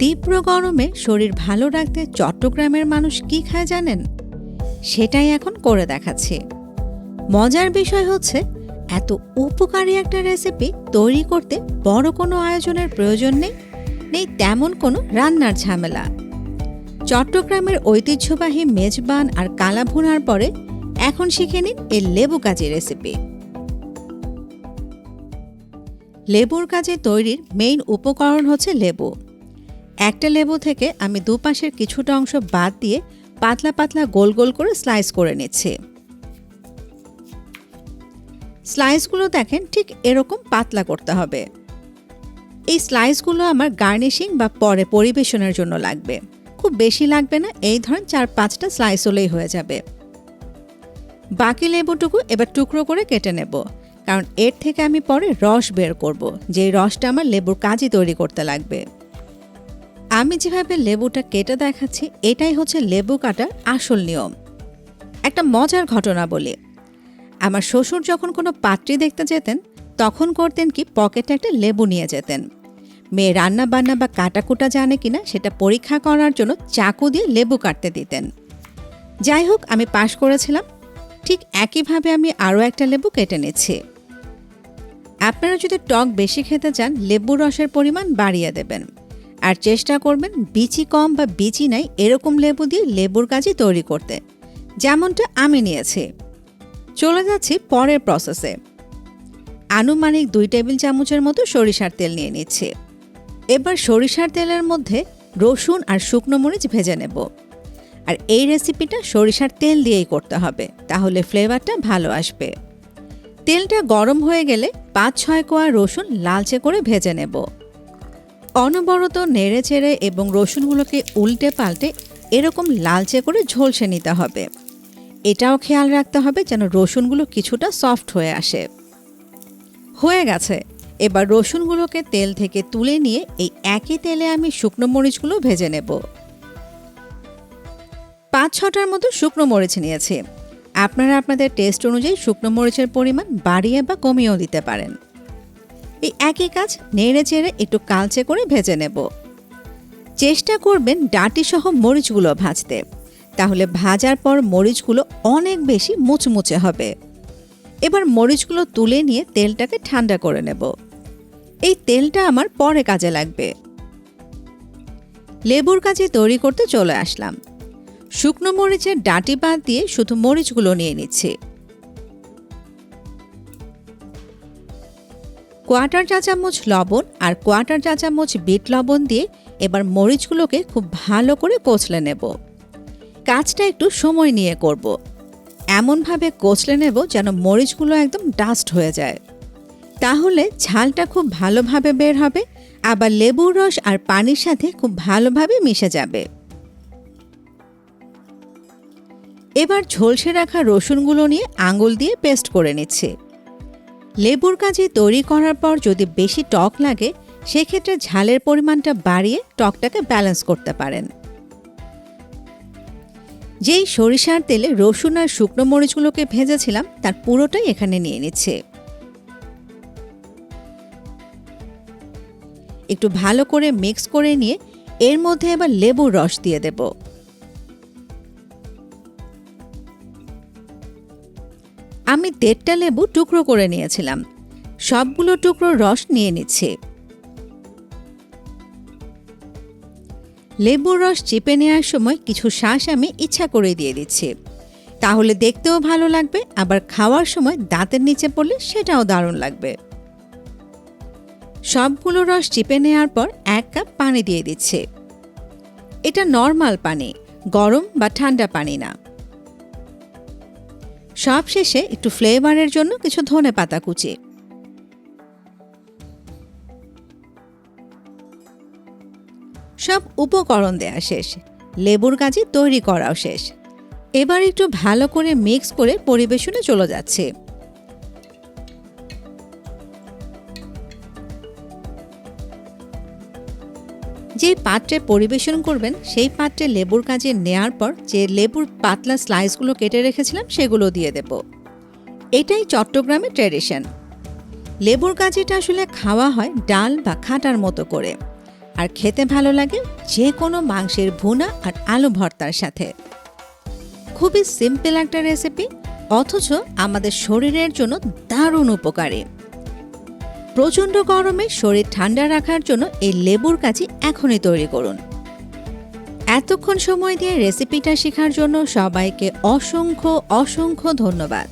তীব্র গরমে শরীর ভালো রাখতে চট্টগ্রামের মানুষ কি খায় জানেন? সেটাই এখন করে দেখাচ্ছি। মজার বিষয় হচ্ছে, এত উপকারী একটা রেসিপি তৈরি করতে বড় কোনো আয়োজনের প্রয়োজন নেই নেই তেমন কোনো রান্নার ঝামেলা। চট্টগ্রামের ঐতিহ্যবাহী মেজবান আর কালা ভুনার পরে এখন শিখে নিন এর লেবু কাজি রেসিপি লেবুর কাজে তৈরির মেইন উপকরণ হচ্ছে লেবু। একটা লেবু থেকে আমি দুপাশের কিছুটা অংশ বাদ দিয়ে পাতলা পাতলা গোল গোল করে স্লাইস করে নিচ্ছি। স্লাইসগুলো দেখেন ঠিক এরকম পাতলা করতে হবে। এই স্লাইসগুলো আমার গার্নিশিং বা পরে পরিবেশনের জন্য লাগবে। খুব বেশি লাগবে না, এই ধরেন চার পাঁচটা স্লাইস হলেই হয়ে যাবে। বাকি লেবুটুকু এবার টুকরো করে কেটে নেব, কারণ এর থেকে আমি পরে রস বের করব যে রসটা আমার লেবুর কাজই তৈরি করতে লাগবে। আমি যেভাবে লেবুটা কেটে দেখাচ্ছি, এটাই হচ্ছে লেবু কাটার আসল নিয়ম। একটা মজার ঘটনা বলি। আমার শ্বশুর যখন কোনো পাত্রী দেখতে যেতেন, তখন করতেন কি, পকেটে একটা লেবু নিয়ে যেতেন। মেয়ে রান্না বান্না বা কাটাকুটা জানে কিনা, সেটা পরীক্ষা করার জন্য চাকু দিয়ে লেবু কাটতে দিতেন। যাই হোক, আমি পাশ করেছিলাম। ঠিক একইভাবে আমি আরও একটা লেবু কেটে নিচ্ছি। আপনারা যদি টক বেশি খেতে চান লেবু রসের পরিমাণ বাড়িয়ে দেবেন। আর চেষ্টা করবেন বিচি কম বা বিচি নাই এরকম লেবু দিয়ে লেবুর কাজই তৈরি করতে, যেমনটা আমি নিয়েছি। চলে যাচ্ছি পরের প্রসেসে আনুমানিক দুই টেবিল চামচের মতো সরিষার তেল নিয়ে নিচ্ছি। এবার সরিষার তেলের মধ্যে রসুন আর শুকনো মরিচ ভেজে নেব। আর এই রেসিপিটা সরিষার তেল দিয়েই করতে হবে, তাহলে ফ্লেভারটা ভালো আসবে। তেলটা গরম হয়ে গেলে পাঁচ ছয় কোয়া রসুন লালচে করে ভেজে নেব। অনবরত নেড়ে চেড়ে এবং রসুনগুলোকে উল্টে পাল্টে এরকম লালচে করে ঝলসে নিতে হবে। এটাও খেয়াল রাখতে হবে যেন রসুনগুলো কিছুটা সফট হয়ে আসে। হয়ে গেছে। এবার রসুনগুলোকে তেল থেকে তুলে নিয়ে এই একই তেলে আমি শুকনো মরিচগুলো ভেজে নেব। পাঁচ ছটার মতো শুকনো মরিচ নিয়েছি। আপনারা আপনাদের টেস্ট অনুযায়ী শুকনো মরিচের পরিমাণ বাড়িয়ে বা কমিয়েও দিতে পারেন। এই একই কাজ নেড়ে চেড়ে একটু কালচে করে ভেজে নেব। চেষ্টা করবেন ডাঁটি সহ মরিচগুলো ভাজতে। তাহলে ভাজার পর মরিচগুলো অনেক বেশি মুচমুচে হবে। এবার মরিচগুলো তুলে নিয়ে তেলটাকে ঠান্ডা করে নেব। এই তেলটা আমার পরে কাজে লাগবে। লেবুর কাজে তৈরি করতে চলে আসলাম। শুকনো মরিচের ডাঁটি বাদ দিয়ে শুধু মরিচগুলো নিয়ে নিচ্ছি। কোয়াটার চা চামচ লবণ আর কোয়াটার চা চামচ বিট লবণ দিয়ে এবার মরিচগুলোকে খুব ভালো করে কচলে নেব। কাজটা একটু সময় নিয়ে করব। এমনভাবে কচলে নেব যেন মরিচগুলো একদম ডাস্ট হয়ে যায়। তাহলে ঝালটা খুব ভালোভাবে বের হবে, আবার লেবুর রস আর পানির সাথে খুব ভালোভাবে মিশে যাবে। এবার ঝলসে রাখা রসুনগুলো নিয়ে আঙুল দিয়ে পেস্ট করে নিচ্ছে। লেবুর কাজে তৈরি করার পর যদি বেশি টক লাগে, সেক্ষেত্রে ঝালের পরিমাণটা বাড়িয়ে টকটাকে ব্যালেন্স করতে পারেন। যেই সরিষার তেলে রসুন আর শুকনো মরিচগুলোকে ভেজেছিলাম, তার পুরোটাই এখানে নিয়ে নিচ্ছে। একটু ভালো করে মিক্স করে নিয়ে এর মধ্যে এবার লেবুর রস দিয়ে দেব। আমি দেড়টা লেবু টুকরো করে নিয়েছিলাম। সবগুলো টুকরো রস নিয়ে নিচ্ছে। লেবুর রস চেপে নেওয়ার সময় কিছু শ্বাস আমি ইচ্ছা করে দিয়ে দিচ্ছি। তাহলে দেখতেও ভালো লাগবে, আবার খাওয়ার সময় দাঁতের নিচে পড়লে সেটাও দারুণ লাগবে। সবগুলো রস চিপে নেওয়ার পর এক কাপ পানি দিয়ে দিচ্ছে। এটা নর্মাল পানি, গরম বা ঠান্ডা পানি না। সব শেষে একটু ফ্লেভারের জন্য কিছু ধনে পাতা কুচি। সব উপকরণ দেয়া শেষ। লেবুর গাজি তৈরি করাও শেষ। এবার একটু ভালো করে মিক্স করে পরিবেশনে চলে যাচ্ছে। যে পাত্রে পরিবেশন করবেন, সেই পাত্রে লেবুর কাজে নেয়ার পর যে লেবুর পাতলা স্লাইসগুলো কেটে রেখেছিলাম, সেগুলো দিয়ে দেব। এটাই চট্টগ্রামে ট্র্যাডিশন লেবুর কাজিটা আসলে খাওয়া হয় ডাল বা খাটার মতো করে। আর খেতে ভালো লাগে যে কোনো মাংসের ভুনা আর আলু ভর্তার সাথে। খুবই সিম্পল একটা রেসিপি অথচ আমাদের শরীরের জন্য দারুণ উপকারী। প্রচণ্ড গরমে শরীর ঠান্ডা রাখার জন্য এই লেবুর কাজি এখনই তৈরি করুন। এতক্ষণ সময় দিয়ে রেসিপিটা শেখার জন্য সবাইকে অসংখ্য অসংখ্য ধন্যবাদ।